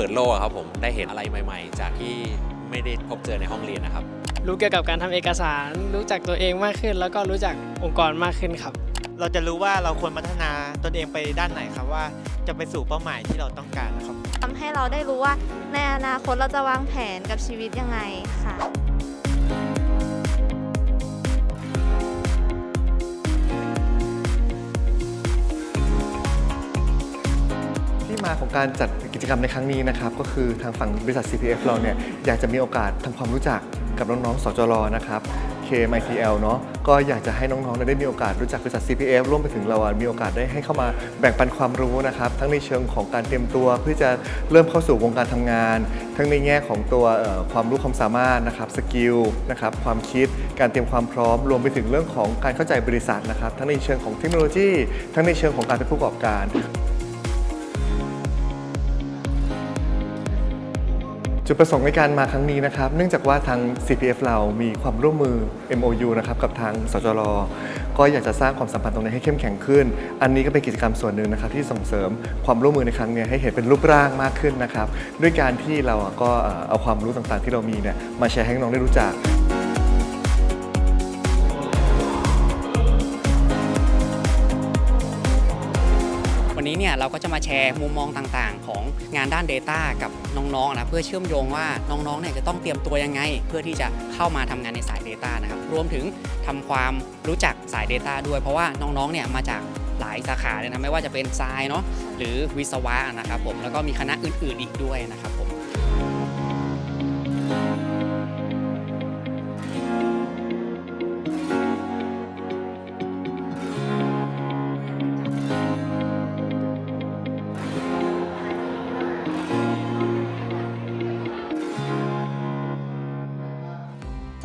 ปิดโลกอะครับผมได้เห็นอะไรใหม่ ๆ จากที่ไม่ได้พบเจอในห้องเรียนนะครับ รู้เกี่ยวกับการทำเอกสาร รู้จักตัวเองมากขึ้น แล้วก็รู้จักองค์กรมากขึ้นครับ เราจะรู้ว่าเราควรพัฒนาตนเองไปด้านไหนครับว่าจะไปสู่เป้าหมายที่เราต้องการนะครับ ทำให้เราได้รู้ว่าในอนาคตเราจะวางแผนกับชีวิตยังไงค่ะ ที่มาของการจัดกิจกรรมในครั้งนี้นะครับ ก็คือทางฝั่งบริษัท CPF เราเนี่ยอยากจะมีโอกาสทำความรู้จักกับน้องๆ สจรนะครับ KMITL เนาะก็อยากจะให้น้องๆ ได้มีโอกาสรู้จักบริษัท CPF ร่วมไปถึงเรามีโอกาสได้ให้เข้ามาแบ่งปันความรู้นะครับ ทั้งในเชิงของการเตรียมตัวเพื่อจะเริ่มเข้าสู่วงการทำงาน ทั้งในแง่ของตัวความรู้ความสามารถนะครับสกิลนะครับความคิดการเตรียมความพร้อม รวมไปถึงเรื่องของการเข้าใจบริษัทนะครับ ทั้งในเชิงของเทคโนโลยี ทั้งในเชิงของการเป็นผู้ประกอบการ จุดประสงค์ในการมาครั้งนี้นะครับ เนื่องจากว่าทาง CPF เรามีความร่วมมือ MOU นะครับกับทางสจรก็อยากจะสร้างความสัมพันธ์ตรงนี้ให้เข้มแข็งขึ้น อันนี้ก็เป็นกิจกรรมส่วนหนึ่งนะครับที่ส่งเสริมความร่วมมือในครั้งนี้ให้เห็นเป็นรูปร่างมากขึ้นนะครับ ด้วยการที่เราก็เอาความรู้ต่างๆ ที่เรามีเนี่ยมาแชร์ให้น้องได้รู้จักวันนี้เนี่ยเราก็จะมาแชร์มุมมองต่างๆ ของงานด้าน Data กับน้องๆนะเพื่อเชื่อมโยงว่าน้องๆเนี่ยจะต้องเตรียมตัวยังไง เพื่อที่จะเข้ามาทำงานในสาย Data นะครับรวมถึงทำความรู้จักสาย Data ด้วยเพราะว่าน้องๆเนี่ยมาจากหลายสาขาเลยนะไม่ว่าจะเป็นทรายเนาะหรือวิศวะนะครับผมแล้วก็มีคณะอื่นๆอีกด้วยนะครับผม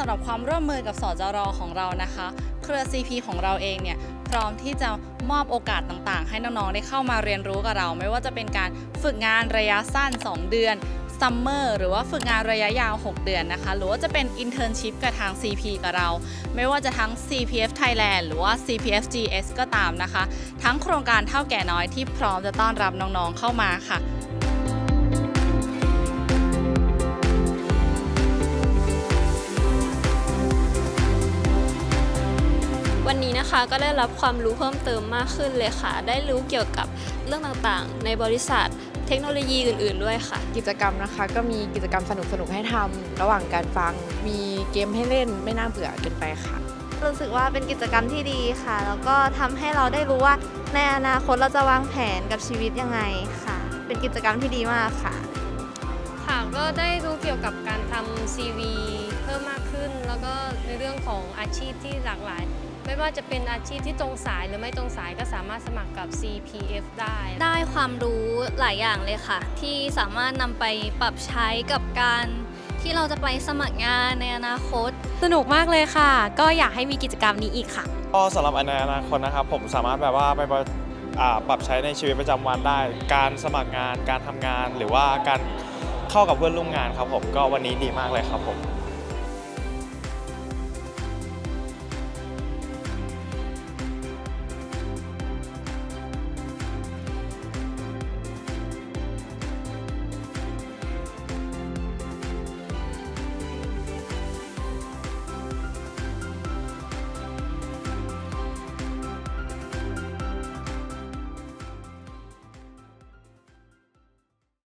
ำหรับความร่วมมือกับสจรของเรานะคะ เครือ CP ของเราเองเนี่ยพร้อมที่จะมอบโอกาสต่างๆ ให้น้องๆได้เข้ามาเรียนรู้กับเรา ไม่ว่าจะเป็นการฝึกงานระยะสั้น 2 เดือนซัมเมอร์หรือว่าฝึกงานระยะยาว 6 เดือนนะคะ หรือว่าจะเป็นอินเทอร์นชิพกับทาง CP กับเรา ไม่ว่าจะทั้ง CPF Thailand หรือว่า CPF GS ก็ตามนะคะ ทั้งโครงการเท่าแก่น้อยที่พร้อมจะต้อนรับน้องๆเข้ามาค่ะ วันนี้นะคะก็ได้รับความรู้เพิ่มเติมมากขึ้นเลยค่ะ ได้รู้เกี่ยวกับเรื่องต่างๆ ในบริษัทเทคโนโลยีอื่น ๆ ด้วยค่ะ กิจกรรมนะคะ ก็มีกิจกรรมสนุกๆให้ทำระหว่างการฟัง มีเกมให้เล่นไม่น่าเบื่อเกินไปค่ะ รู้สึกว่าเป็นกิจกรรมที่ดีค่ะ แล้วก็ทำให้เราได้รู้ว่าในอนาคตเราจะวางแผนกับชีวิตยังไงค่ะ เป็นกิจกรรมที่ดีมากค่ะ ค่ะก็ได้รู้เกี่ยวกับการทำ CV เพิ่มมาก ขึ้น แล้วก็ในเรื่องของอาชีพที่หลากหลาย ไม่ว่าจะเป็นอาชีพที่ตรงสายหรือไม่ตรงสายก็สามารถสมัครกับ CPF ได้ ได้ความรู้หลายอย่างเลยค่ะ ที่สามารถนำไปปรับใช้กับการที่เราจะไปสมัครงานในอนาคต สนุกมากเลยค่ะ ก็อยากให้มีกิจกรรมนี้อีกค่ะ ก็สำหรับในอนาคตนะครับผมสามารถแบบว่าไปปรับอ่าปรับใช้ในชีวิตประจำวันได้ การสมัครงาน การทำงาน หรือว่าการเข้ากับเพื่อนร่วมงานครับผม ก็วันนี้ดีมากเลยครับผม